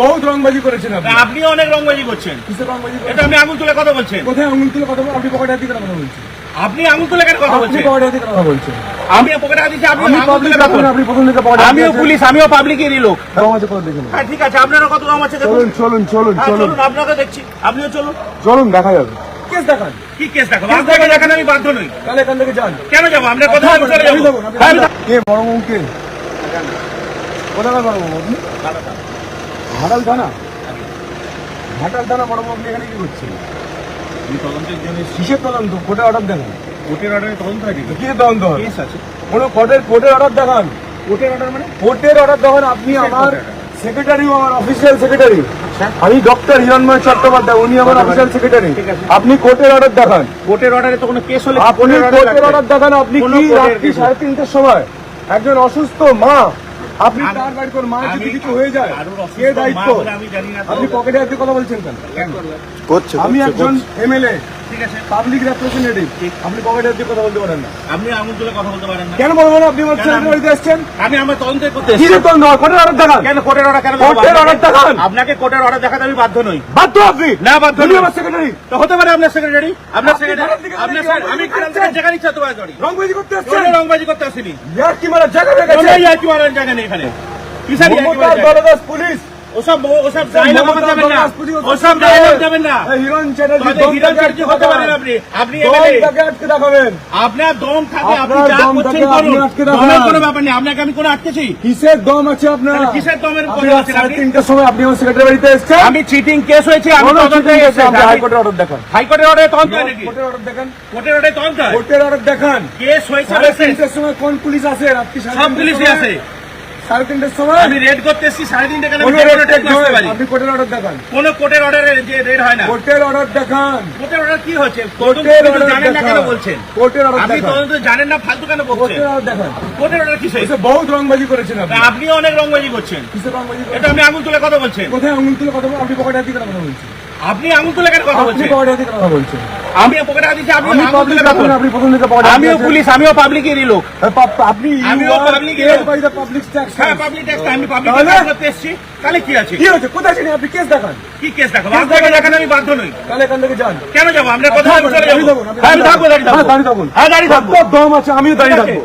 বহুত রংবাজি করেছেন আপনি। আপনি অনেক রংবাজি করছেন। কিসের রংবাজি এটা আপনি আঙুল তুলে কথা বলছেন। কোথায় আঙুল তুলে কথা বল আপনি পকেটে হাত কথা বলছেন। আপনি আঙুল তুলে কেন কথা বলছেন? পকেটে হাত কথা বলছেন। আমি পকেটে হাত দিচ্ছি আপনি আমি আঙুল তুলে কথা বলছেন। আপনি পকেটে আমিও পুলিশ আমিও পাবলিকেরই লোক। সমাজে করে দেখুন হ্যাঁ ঠিক আছে আপনারও কত রং আছে দেখুন। চলুন চলুন চলুন হ্যাঁ চলুন। আপনাকে দেখছি। আপনিও চলুন। চলুন দেখা যাবে কেস দেখান। কি কেস দেখো আপনাকে দেখান। আমি বাধ্য নই। তাহলে এখান থেকে যান। কেন যাব? আপনার কথা আমি আমি যাব। আমি কে বড় বউ কে? কোথাকার বড় বউ আপনি? ঘাটাল থানা? ঘাটাল থানা বড় আপনি এখানে কি করছেন আমি তদন্তের জন্য কিসের তদন্ত? কোর্টে অর্ডার দেখান। কোর্টের অর্ডারে তদন্ত কিসের তদন্ত? কেস আছে। কোনো কোর্টের কোর্টের অর্ডার দেখান। কোর্টের অর্ডার মানে? কোর্টের অর্ডার দেখান। আপনি আমার সেক্রেটারি আমার অফিসিয়াল সেক্রেটারি আমি ডক্টর হিরণময় চট্টোপাধ্যায় উনি আমার অফিসিয়াল সেক্রেটারি আপনি কোর্টের অর্ডার দেখান। কোর্টের অর্ডারে তো কোনো কেস হলে আপনি কোর্টের অর্ডার দেখান। আপনি কি রাত্রি সাড়ে তিনটের সময় একজন অসুস্থ মা আপনি তার বাড়ি করে মা যদি কিছু হয়ে যায় কে দায়িত্ব। আপনি পকেটে আপনি কথা বলছেন কেন করছেন আমি একজন। এমএলএ ঠিক আছে পাবলিক রেপ্রেজেন্টেটিভ আপনি পকেটে হাতে কথা বলতে পারেন না। আপনি আঙুল তুলে কথা বলতে পারেন না। কেন বলব না? আপনি আমার কেন বাড়িতে এসছেন আমি আমার তদন্ত করতে কি তদন্ত? কোর্টের অর্ডার দেখান। কেন কোর্টের অর্ডার কেন কোর্টের আপনাকে- দেখান। আপনাকে কোর্টের অর্ডার দেখাতে আমি বাধ্য নই। বাধ্য আপনি? না, বাধ্য নই। আমার সেক্রেটারি তো হতে পারে আপনার সেক্রেটারি আপনার সেক্রেটারি আপনার আমি রংবাজি যেখানে ইচ্ছা করি করতে রংবাজি আসিনি। ইয়ার কি মারা জায়গা হয়ে জায়গা নেই এখানে? দলদাস পুলিশ। ওসব ওসব ডায়লগ যাবেন না। ওসব ডায়লগ যাবেন না। হিরণ চ্যাটার্জি হিরণ চ্যাটার্জি হতে পারেন আপনি। আপনি দম আটকে দেখাবেন আপনার দম থাকে আপনি যা করছেন করুন। দমের কোনো ব্যাপার নেই। আপনাকে আমি কোনো আটকেছি? কিসের দম আছে আপনার? কিসের দমের কথা রাত আপনি? তিনটার সময় আপনি আমার সেক্রেটারি বাড়িতে এসছেন? আমি চিটিং কেস হয়েছে আমি তদন্তে এসেছি। হাইকোর্টের অর্ডার দেখান। হাইকোর্টের অর্ডারে তদন্ত কোর্টের অর্ডার দেখান। কোর্টের অর্ডারে তদন্ত কোর্টের অর্ডার দেখান। কেস হয়েছে তিনটার সময় কোন পুলিশ আসে? রাত্রি সব পুলিশই আছে সাড়ে তিনটার সময়? আমি রেড করতে এসেছি সাড়ে তিনটে কেন কোনো আমি red রেড check করতে নয়, পারি? আপনি কোর্টের অর্ডার দেখান। কোন কোর্টের অর্ডারে যে রেড হয় না। কোর্টের অর্ডার দেখান। কোর্টের অর্ডার কি হচ্ছে? কোর্টের অর্ডার জানেন না কেন বলছেন? কোর্টের অর্ডার আপনি তদন্ত জানেন না ফালতু কেন বলছেন? কোর্টের অর্ডার দেখান। কোর্টের অর্ডার বহুত রংবাজি করেছেন আপনি। আপনি অনেক রংবাজি করছেন। কিসের রংবাজি এটা আপনি আঙুল তুলে কথা বলছেন। কোথায় আঙুল তুলে কথা বল আপনি পকেটে হাতে কথা বলছেন। আপনি আঙুল তুলে কেন কথা আপনি বলছেন? পকেটে হাতে কেন কথা বলছেন। পকেটে হাত দিচ্ছি আমিও পুলিশ আমিও পাবলিকেরই লোক। আপনি আমিও you are public paid এর- by the public tax হ্যাঁ পাবলিক ট্যাক্স আমি পাবলিক ট্যাক্স করতে এসেছি। তাহলে কি আছে? কি হয়েছে? কোথায় ছিলেন আপনি কেস দেখান। কি কেস দেখো আপনাকে দেখান। আমি বাধ্য নই। তাহলে এখান থেকে যান। কেন যাব? আপনার কথা চলে দাঁড়িয়ে যাব আমি থাকব দাঁড়িয়ে থাকব। দাঁড়িয়ে থাকুন। হ্যাঁ দাঁড়িয়ে থাকব। দম আছে? আমিও দাঁড়িয়ে থাকব।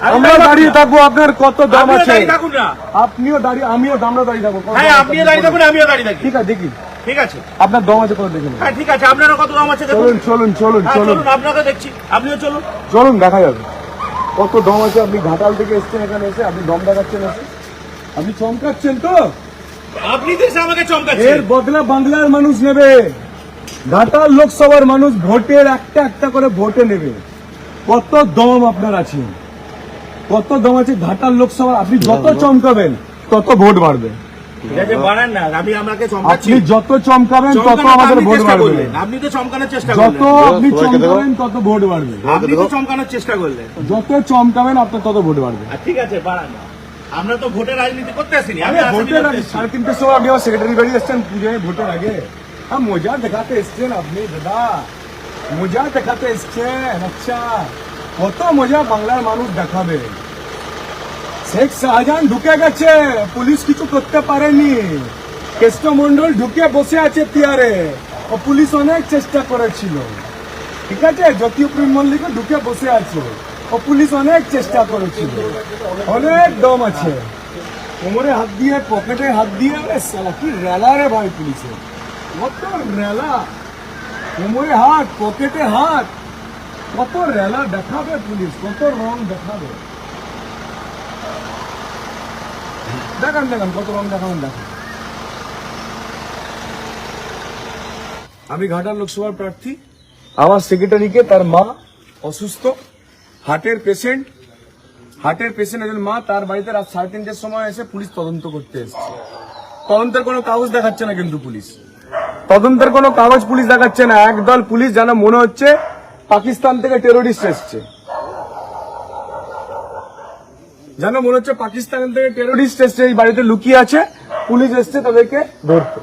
আমি আমরা দাঁড়িয়ে থাকব। আপনার কত দাম আছে? দাঁড়িয়ে থাকুন না। আপনিও দাঁড়িয়ে আমিও আমরা দাঁড়িয়ে থাকব হ্যাঁ আপনিও দাঁড়িয়ে থাকুন আমিও দাঁড়িয়ে থাকি। ঠিক আছে দেখি। ঠিক আছে? আপনার দম আছে কত দেখুন হ্যাঁ ঠিক আছে আপনারও কত দাম আছে চলুন চলুন চলুন হ্যাঁ চলুন। চলুন আপনাকে দেখছি। আপনিও চলুন। চলুন দেখা যাবে। কত দম আছে আপনি ঘাটাল থেকে এসছেন এখানে এসে আপনি দম দেখাচ্ছেন এসে। আপনি চমকাচ্ছেন তো? আপনি তো এসে আমাকে এর বদলা বাংলার মানুষ নেবে। ঘাটাল লোকসভার মানুষ ভোটের একটা একটা করে ভোটে নেবে। কত দম আপনার আছে। কত দম আছে ঘাটাল লোকসভা আপনি যত চমকাবেন তত ভোট বাড়বে। আপনি যত চমকাবেন তত আমাদের ভোট বাড়বে। আপনি তো চমকানোর চেষ্টা যত আপনি চমকাবেন তত ভোট বাড়বে। আপনি তো চমকানোর চেষ্টা করলেন। যত চমকাবেন আপনার তত ভোট বাড়বে। ঠিক আছে বাড়ান আমরা তো ভোটের রাজনীতি করতে আসিনি ভোটের। সাড়ে তিনটের সময় আপনি আমার সেক্রেটারি বাড়ি এসছেন পুজোয় ভোটের আগে। হ্যাঁ মজা দেখাতে এসছেন আপনি দাদা। মজা দেখাতে এসছেন আচ্ছা। কত মজা বাংলার মানুষ দেখাবে। শেখ শাহজাহান ঢুকে গেছে। পুলিশ কিছু করতে পারেনি। কেষ্টমন্ডল ঢুকে বসে আছে তিয়ারে ও পুলিশ অনেক চেষ্টা করেছিল। ঠিক আছে? জ্যোতিপ্রিয় মল্লিক ঢুকে বসে আছে। ও পুলিশ অনেক চেষ্টা করেছিল। অনেক দম আছে। কোমরে হাত দিয়ে, পকেটে হাত দিয়ে। কি রেলা রে ভাই পুলিশে? কত রেলা। কোমরে হাত, পকেটে হাত। কত রেলা দেখাবে পুলিশ? কত রং দেখাবে? দেখান দেখান, কত রং দেখাবেন, দেখান। আমি ঘাটাল লোকসভার প্রার্থী। আমার সেক্রেটারিকে তার মা অসুস্থ, হার্টের পেশেন্ট হার্টের পেশেন্ট একজন মা, তার বাড়িতে রাত সাড়ে তিনটের সময় এসে পুলিশ তদন্ত করতে এসছে। তদন্তের কোনো কাগজ দেখাচ্ছে না কিন্তু পুলিশ। তদন্তের কোনো কাগজ পুলিশ দেখাচ্ছে না। একদল পুলিশ যেন মনে হচ্ছে পাকিস্তান থেকে টেরোরিস্ট এসছে। যেন মনে হচ্ছে পাকিস্তান থেকে টেরোরিস্ট এসছে, এই বাড়িতে লুকিয়ে আছে, পুলিশ এসছে তাদেরকে ধরতে।